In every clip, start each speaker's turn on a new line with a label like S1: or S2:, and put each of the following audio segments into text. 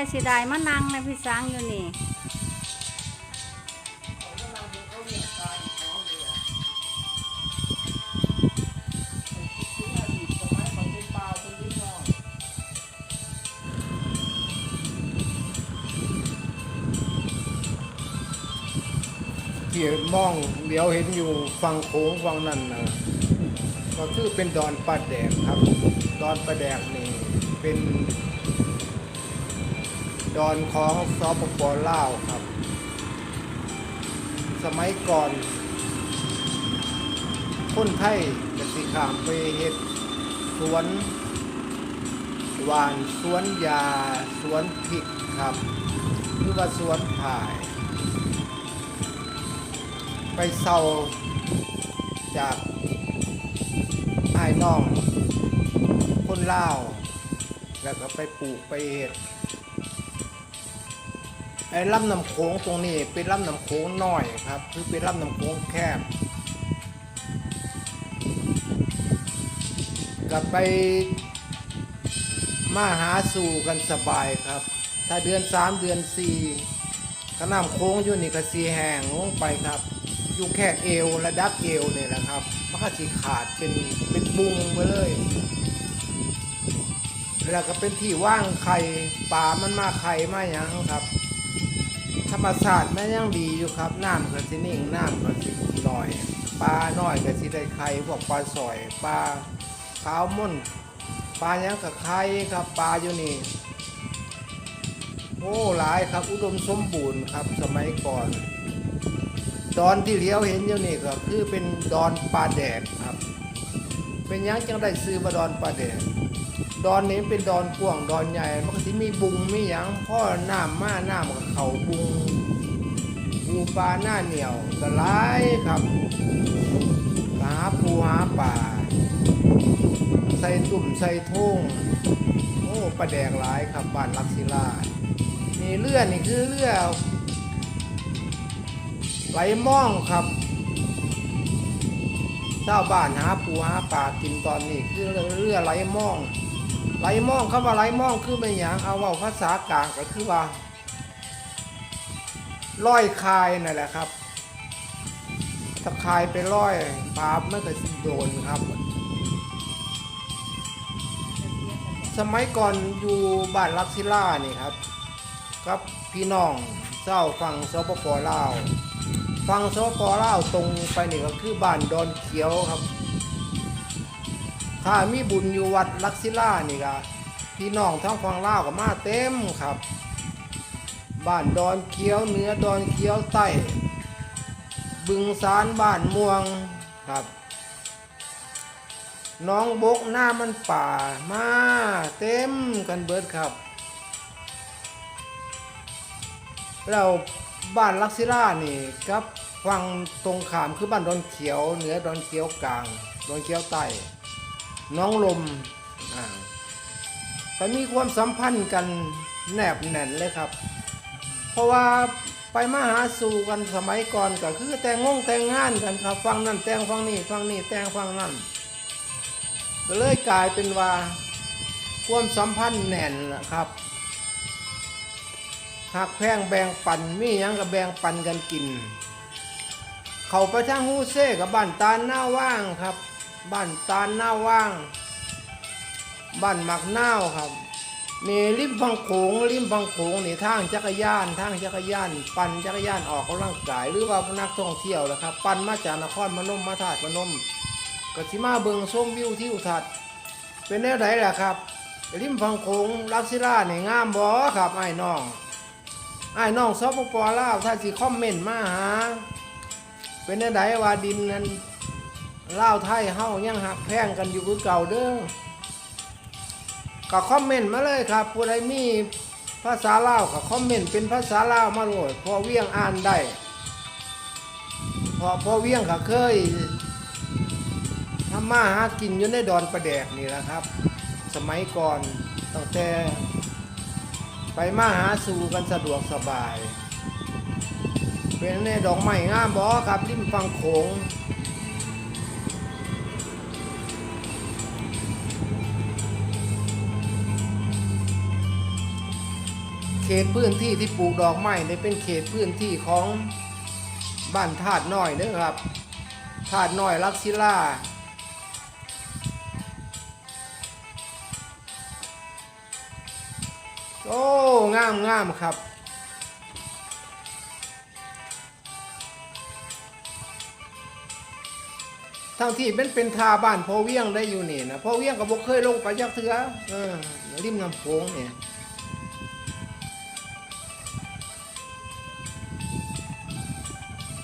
S1: แต่สิได้มานั่งในพี่สังอยู่นี่
S2: ที่มองเดี๋ยวเห็นอยู่ฝั่งโค้งฝั่งนั้นนะก็คือเป็นดอนปลาแดกครับ ดอนปลาแดกนี่เป็น ดอนของสปปลาวครับ สมัยก่อน คนไทยจะสิขามไปเฮ็ดสวนหวานสวนยาสวนพริกครับ หรือว่าสวนผ่าย ไปเศร้าจากไอ้ายน้อง คนลาแล้วก็ไปปลูกไปเห็ด ไอ้ลำน้ำโขงตรงนี้เป็นลำน้ำโขงน้อยครับ คือเป็นลำน้ำโขงแคบก็ไปมาหาสู่กันสบายครับ ถ้าเดือนสามเดือนสี่ก็น้ำโค้งอยู่นี่ก็สีแห้งลงไปครับ อยู่แค่เอวระดับเอวเนี่ยนะครับมันก็สีขาดเป็นเป็นบุงไปเลยแล้วก็เป็นที่ว่างไข่ป่ามันมาไข่มาอย่างครับ ธรรมศาสตร์มันยังดีอยู่ครับน้ำก็สินิ่งน้ำก็สิหน่อยปลาน้อยก็สิได้ไข่พวกปลาสอยปลาขาวม่นปลายังกับไข่ครับปลาอยู่นี่โอ้หลายครับอุดมสมบูรณ์ครับสมัยก่อน ดอนที่เลี้ยวเห็นอยู่นี่ก็คือเป็นดอนปลาแดดครับ เป็นยังจังได้ซื้อมาดอนปลาแดด ดอนนี้เป็นดอนกว้างดอนใหญ่มันก็สิมีบุงมีหยังพ่อน้ำมาน้ำกับเขาบุงปูปลาหน้าเหนียวก็หลายครับหาปูหาป่า ใส่ตุ่มใส่ท่งโอ้ปลาแดกหลายครับบ้านลักศิลานี่เลือนี่คือเลือไหลม่องครับชาบ้านหาปูหาปลากินตอนนี้คือเรือไหลม่อง ไหลมองคำว่าไหลมองคือไม่หยังเอาเว่าภาษากลางก็คือว่าร้อยคายนั่นแหละครับตะคายไปร้อยปลาไม่เคยโดนครับ สมัยก่อนอยู่บ้านลักศิล่านี่ครับกับพี่น้องเจ้าฝั่งสปปลาวฝั่งสปปลาวตรงไปนี่ก็คือบ้านดอนเขียวครับ ถ้ามีบุญอยู่วัดลักศิลานี่ก็พี่น้องทั้งฝั่งล่าวก็มาเต็มครับ บ้านดอนเขียวเหนือดอนเขียวใต้บึงสารบ้านม่วงครับ น้องบกหน้ามันป่ามาเต็มกันเบิดครับ เราบ้านลักศิล่านี่ครับฟังตรงขามคือบ้านดอนเขียวเหนือดอนเขียวกลาง ดอนเขียวใต้ น้องลมอ่าไปมีความสัมพันธ์กันแนบแน่นเลยครับ เพราะว่าไปมาหาสู่กันสมัยก่อนก็คือแต่งงงแต่งงานกันครับ ฟังนั่นแต่งฟังนี่ฟังนี่แต่งฟังนั่นก็เลยกลายเป็นว่าความสัมพันธ์แน่นนะครับหักแพงแบ่งปันมียังกับแบ่งปันกันกิน เขาไปทางฮูเซ่กับบ้านตาหน้าว่างครับ บ้านตาลหน้าว่าง บ้านหมักหน้าครับนี่ริมพังโขงริมพังโขงนี่ทางจักรยานทางจักรยาน ปั่นจักรยานออกกำลังกาย หรือว่านักท่องเที่ยวนะครับ ปั่นมาจากนครพนมมาถาดพนมก็สิมาเบิ่งชมวิวที่อุทัดเป็นแนวไหนล่ะครับ ริมฝั่งโขงลักศิลาเนี่งามบ่ครับไอ้น้องไอ้น้องสปปลาวถ้าสิคอมเมนต์มาหาเป็นแนวไหนว่าดินนั้น เล่าไทยเฮายังหักแพงกันอยู่คือเก่าเด้อก็คอมเมนต์มาเลยครับ ผู้ใดมีภาษาลาวก็คอมเมนต์เป็นภาษาลาวมาโหลดพอเวียงอ่านได้พอพอเวียงก็เคยทำมาหากินอยู่ในดอนประแดกนี่แหละครับ สมัยก่อนตั้งแต่ไปมาหาสู่กันสะดวกสบาย เป็นในดอกไม้งามบอครับริมฝั่งโขง ขตพื้นที่ที่ปลูกดอกไม้นี่เป็นเขตพื้นที่ของบ้านธาตุน้อยเด้อครับธาตุน้อยลักศิล่าโอ้งามงามครับทั้งที่เป็นเป็นทาบ้านพ่อเวียงได้อยู่นี่นะพ่อเวียงก็บ่เคยลงไปยักเถือเออริมน้ำโขงเนี่ย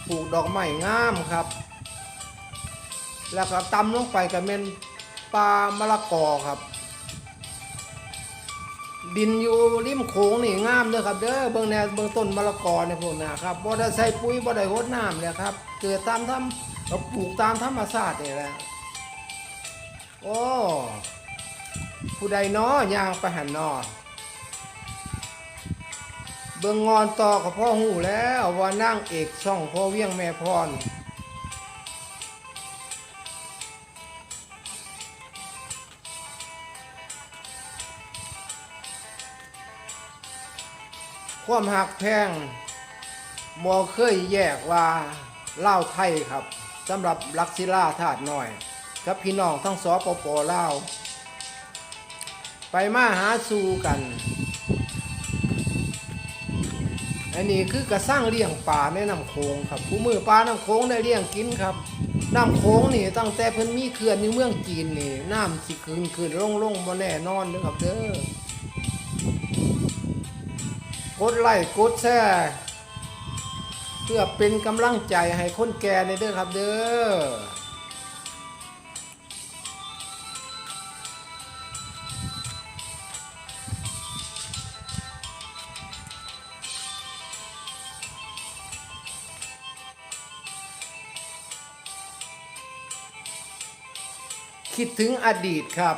S2: ปลูกดอกไม้งามครับ แล้วก็ตำลงไปก็เป็นปลามะละกอครับ ดินอยู่ริมโขงนี่งามเด้อครับเด้อเบิ่งแนวเบิ่งต้นมะละกอเนี่ยพวกนะครับบ่ได้ใส่ปุ๋ยบ่ได้รดน้ำเลยครับเกิดตามธรรมเราปลูกตามธรรมชาตินี่แหละโอ้ผู้ใดน้อย่างไปหันนอ เบิ่งงอนต่อกับพ่อหูแล้วว่านั่งเอกช่องพ่อเวียงแม่พรความหักแพงมอเคยแยกว่าเล่าไทยครับสำหรับลักศิล่าธาตุน้อย กับพี่น้องทั้งสอปปลาไปมาหาสู่กัน อันนี้คือกระสร้างเลี้ยงปลาในน้ำโขงครับผู้มือปลาน้ำโขงได้เลี้ยงกินครับน้ำโขงนี่ตั้งแต่เพิ่นมีเขื่อนในเมืองจีนนี่น้ำสิคืนคืนลงลงบ่แน่นอนเด้อครับเด้อกดไลค์กดแชร์เพื่อเป็นกำลังใจให้คนแก่ในเด้อครับเด้อ คิดถึงอดีตครับ